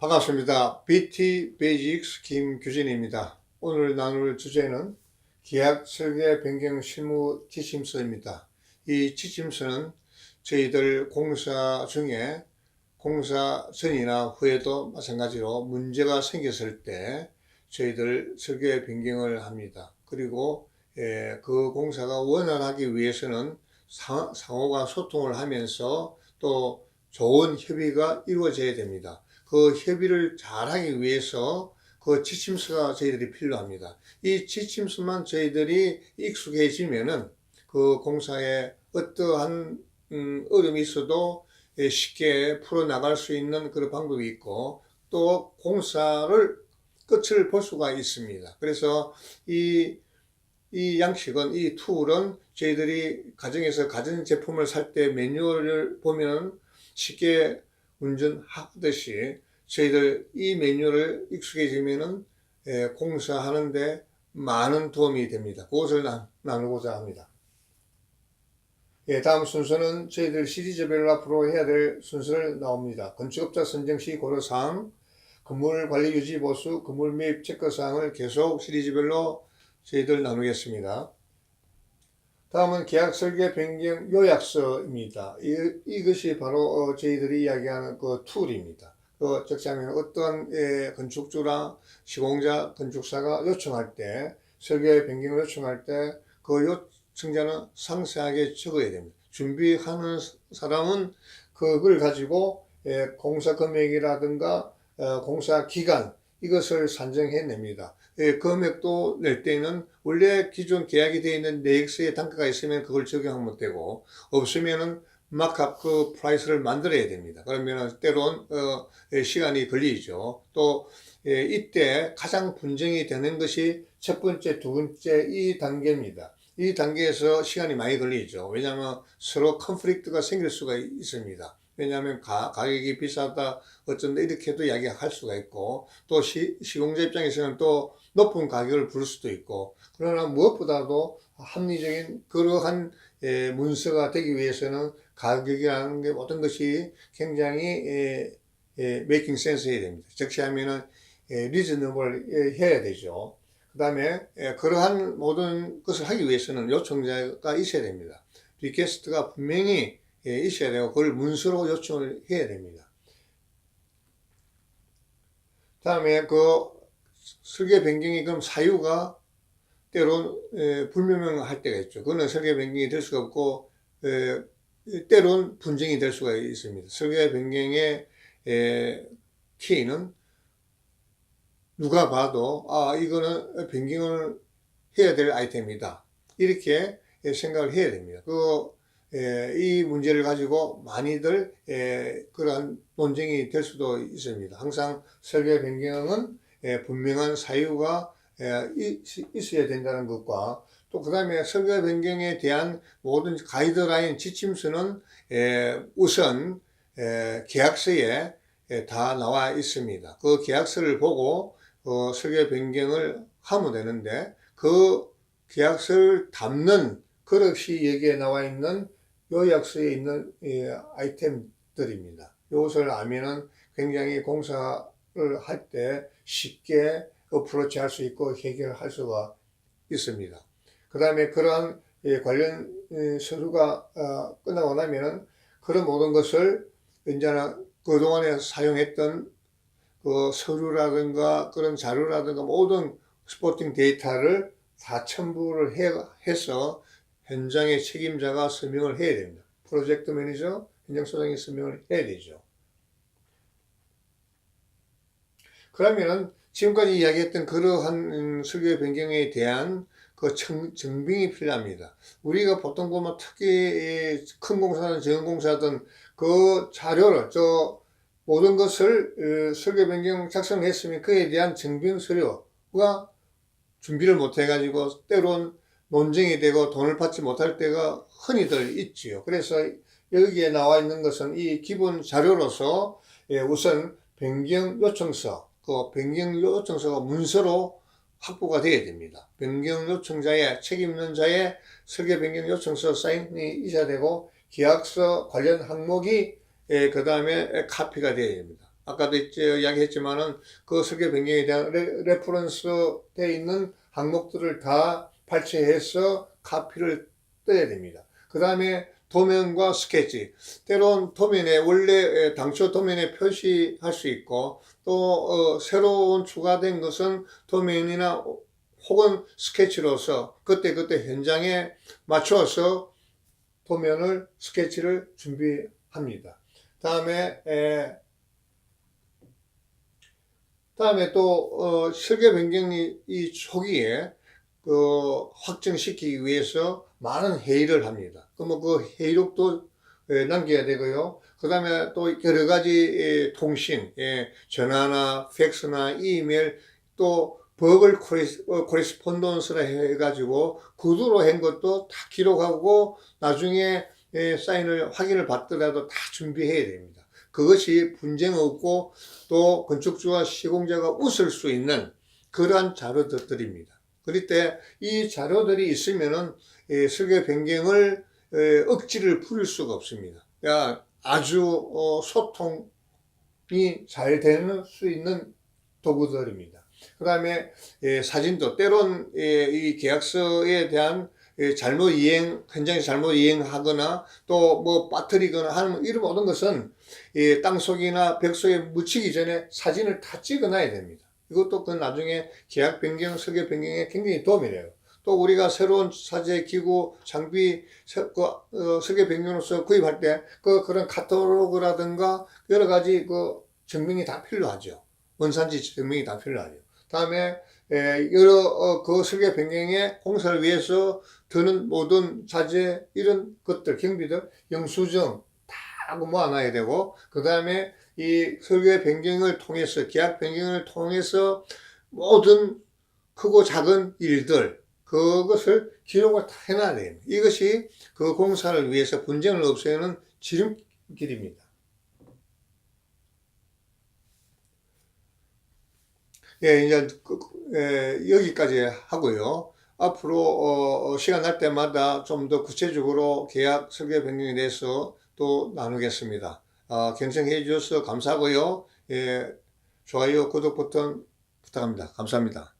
반갑습니다. BT 베이직스 김규진입니다. 오늘 나눌 주제는 계약 설계 변경 실무 지침서입니다. 이 지침서는 저희들 공사 중에 공사 전이나 후에도 마찬가지로 문제가 생겼을 때 저희들 설계 변경을 합니다. 그리고 예, 그 공사가 원활하기 위해서는 상- 상호가 소통을 하면서 또 좋은 협의가 이루어져야 됩니다. 그 협의를 잘하기 위해서 그 지침서가 저희들이 필요합니다. 이 지침서만 저희들이 익숙해지면은 그 공사에 어떠한 음, 어려움이 있어도 예, 쉽게 풀어나갈 수 있는 그런 방법이 있고 또 공사를 끝을 볼 수가 있습니다. 그래서 이, 이 양식은, 이 툴은 저희들이 가정에서 가전 제품을 살 때 매뉴얼을 보면 쉽게 운전하듯이 저희들 이 매뉴얼을 익숙해지면은 예, 공사하는데 많은 도움이 됩니다. 그것을 나, 나누고자 합니다. 예, 다음 순서는 저희들 시리즈별로 앞으로 해야 될 순서를 나옵니다. 건축업자 선정 시 고려사항, 건물 관리 유지 보수, 건물 매입 체크 사항을 계속 시리즈별로 저희들 나누겠습니다. 다음은 계약 설계 변경 요약서입니다. 이, 이것이 바로 어, 저희들이 이야기하는 그 툴입니다. 그 적자면 어떤 예, 건축주나 시공자, 건축사가 요청할 때 설계 변경을 요청할 때 그 요청자는 상세하게 적어야 됩니다. 준비하는 사람은 그걸 가지고 예, 공사 금액이라든가 어, 공사 기간 이것을 산정해냅니다. 예, 금액도 낼 때는 원래 기존 계약이 되어 있는 내역서에 단가가 있으면 그걸 적용하면 되고 없으면은 마크업 그 프라이스를 만들어야 됩니다. 그러면 때론 어, 예, 시간이 걸리죠. 또 예, 이때 가장 분쟁이 되는 것이 첫 번째, 두 번째 이 단계입니다. 이 단계에서 시간이 많이 걸리죠. 왜냐하면 서로 컨플릭트가 생길 수가 있습니다. 왜냐하면 가, 가격이 비싸다 어쩐다 이렇게도 이야기할 수가 있고 또 시, 시공자 입장에서는 또 높은 가격을 부를 수도 있고 그러나 무엇보다도 합리적인 그러한 예, 문서가 되기 위해서는 가격이라는 게 모든 것이 굉장히 예, 예, 메이킹 센스 해야 됩니다. 적시하면은 예, 리즈너블 해야 되죠. 그 다음에 예, 그러한 모든 것을 하기 위해서는 요청자가 있어야 됩니다. 리퀘스트가 분명히 예, 있어야 되고 그걸 문서로 요청을 해야 됩니다. 다음에 그 설계 변경이 그럼 사유가 때론 에, 불명명할 때가 있죠. 그거는 설계 변경이 될 수가 없고 에, 때론 분쟁이 될 수가 있습니다. 설계 변경의 에, 키는 누가 봐도 아 이거는 변경을 해야 될 아이템이다 이렇게 생각을 해야 됩니다. 그 에, 이 문제를 가지고 많이들 에, 그러한 논쟁이 될 수도 있습니다. 항상 설계 변경은 에, 분명한 사유가 에, 있- 있어야 된다는 것과 또 그 다음에 설계 변경에 대한 모든 가이드라인 지침서는 에, 우선 에, 계약서에 에, 다 나와 있습니다. 그 계약서를 보고 어, 설계 변경을 하면 되는데 그 계약서를 담는 그릇이 여기에 나와 있는 요약서에 있는 예, 아이템들입니다. 이것을 알면은 굉장히 공사를 할 때 쉽게 어프로치 할 수 있고 해결할 수가 있습니다. 그 다음에 그러한 예, 관련 예, 서류가 어, 끝나고 나면은 그런 모든 것을 언제나 그동안에 사용했던 그 서류라든가 그런 자료라든가 모든 스포팅 데이터를 다 첨부를 해, 해서 현장의 책임자가 서명을 해야 됩니다. 프로젝트 매니저, 현장소장이 서명을 해야 되죠. 그러면은 지금까지 이야기했던 그러한 음, 설계 변경에 대한 그 청, 증빙이 필요합니다. 우리가 보통 보면 특히 큰 공사든 적은 공사든 그 자료를 저 모든 것을 어, 설계 변경 작성했으면 그에 대한 증빙 서류가 준비를 못 해가지고 때론 논쟁이 되고 돈을 받지 못할 때가 흔히들 있지요. 그래서 여기에 나와 있는 것은 이 기본 자료로서 예, 우선 변경 요청서, 그 변경 요청서가 문서로 확보가 되어야 됩니다. 변경 요청자의 책임 있는 자의 설계 변경 요청서 사인이 있어야 되고 계약서 관련 항목이 그 다음에 카피가 되어야 됩니다. 아까도 이제 이야기했지만은 그 설계 변경에 대한 레, 레퍼런스 돼 있는 항목들을 다 발췌해서 카피를 떠야 됩니다. 그 다음에 도면과 스케치. 때론 도면에 원래 당초 도면에 표시할 수 있고 또 어, 새로운 추가된 것은 도면이나 혹은 스케치로서 그때그때 현장에 맞춰서 도면을 스케치를 준비합니다. 다음에 에, 다음에 또 어, 설계 변경이 이 초기에 그 확정시키기 위해서 많은 회의를 합니다. 그러면 그 회의록도 에, 남겨야 되고요. 그 다음에 또 여러 가지 에, 통신, 예, 전화나 팩스나 이메일 또 버글 어, 코레스폰던스라 해가지고 구두로 한 것도 다 기록하고 나중에 예, 사인을 확인을 받더라도 다 준비해야 됩니다. 그것이 분쟁 없고 또 건축주와 시공자가 웃을 수 있는 그러한 자료들입니다. 그럴 때 이 자료들이 있으면은 예, 설계 변경을 예, 억지를 부릴 수가 없습니다. 그러니까 아주 어, 소통이 잘 되는 수 있는 도구들입니다. 그 다음에 예, 사진도 때론 예, 이 계약서에 대한 예, 잘못 이행, 현장에 잘못 이행하거나 또 뭐 빠뜨리거나 하는 이런 모든 것은 이 땅속이나 벽 속에 묻히기 전에 사진을 다 찍어놔야 됩니다. 이것도 그 나중에 계약 변경, 설계 변경에 굉장히 도움이 돼요. 또 우리가 새로운 사제 기구 장비 서- 그, 어, 설계 변경으로서 구입할 때 그 그런 카탈로그라든가 여러 가지 그 증명이 다 필요하죠. 원산지 증명이 다 필요하죠. 다음에 에, 여러 어, 그 설계 변경에 공사를 위해서 드는 모든 자재 이런 것들 경비들 영수증 다 모아놔야 되고 그 다음에 이 설계 변경을 통해서 계약 변경을 통해서 모든 크고 작은 일들 그것을 기록을 다 해놔야 됩니다. 이것이 그 공사를 위해서 분쟁을 없애는 지름길입니다. 예, 이제 그- 예, 여기까지 하고요. 앞으로 어, 어, 시간 날 때마다 좀 더 구체적으로 계약 설계 변경에 대해서 또 나누겠습니다. 아, 경청해 주셔서 감사하고요. 예, 좋아요, 구독 버튼 부탁합니다. 감사합니다.